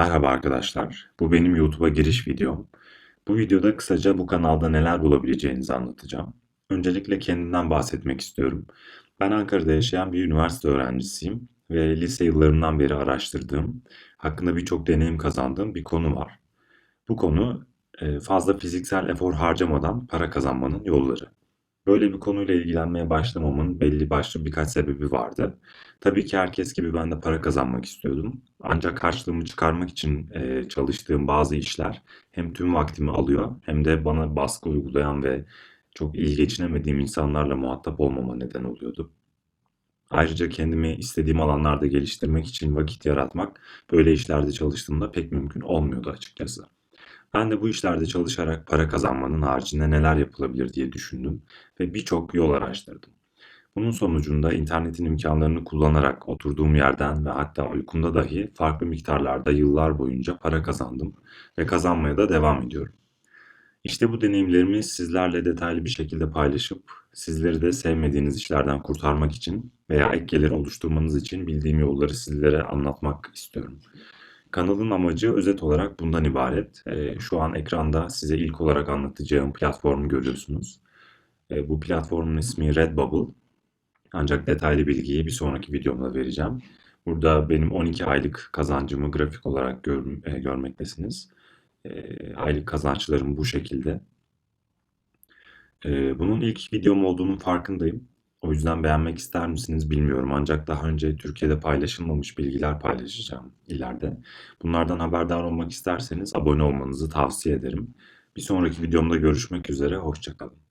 Merhaba arkadaşlar. Bu benim YouTube'a giriş videom. Bu videoda kısaca bu kanalda neler bulabileceğinizi anlatacağım. Öncelikle kendimden bahsetmek istiyorum. Ben Ankara'da yaşayan bir üniversite öğrencisiyim ve lise yıllarımdan beri araştırdığım, hakkında birçok deneyim kazandığım bir konu var. Bu konu e, fazla fiziksel efor harcamadan para kazanmanın yolları. Böyle bir konuyla ilgilenmeye başlamamın belli başlı birkaç sebebi vardı. Tabii ki herkes gibi ben de para kazanmak istiyordum. Ancak karşılığımı çıkarmak için e, çalıştığım bazı işler hem tüm vaktimi alıyor hem de bana baskı uygulayan ve çok iyi geçinemediğim insanlarla muhatap olmama neden oluyordu. Ayrıca kendimi istediğim alanlarda geliştirmek için vakit yaratmak böyle işlerde çalıştığımda pek mümkün olmuyordu açıkçası. Ben de bu işlerde çalışarak para kazanmanın haricinde neler yapılabilir diye düşündüm ve birçok yol araştırdım. Bunun sonucunda internetin imkanlarını kullanarak oturduğum yerden ve hatta uykumda dahi farklı miktarlarda yıllar boyunca para kazandım ve kazanmaya da devam ediyorum. İşte bu deneyimlerimi sizlerle detaylı bir şekilde paylaşıp sizleri de sevmediğiniz işlerden kurtarmak için veya ek gelir oluşturmanız için bildiğim yolları sizlere anlatmak istiyorum. Kanalın amacı özet olarak bundan ibaret. Ee, şu an ekranda size ilk olarak anlatacağım platformu görüyorsunuz. Ee, bu platformun ismi Redbubble. Ancak detaylı bilgiyi bir sonraki videomda vereceğim. Burada benim 12 aylık kazancımı grafik olarak gör, e, görmektesiniz. E, aylık kazançlarım bu şekilde. Bunun ilk videom olduğunun farkındayım. O yüzden beğenmek ister misiniz bilmiyorum. Ancak daha önce Türkiye'de paylaşılmamış bilgiler paylaşacağım ileride. Bunlardan haberdar olmak isterseniz abone olmanızı tavsiye ederim. Bir sonraki videomda görüşmek üzere. Hoşçakalın.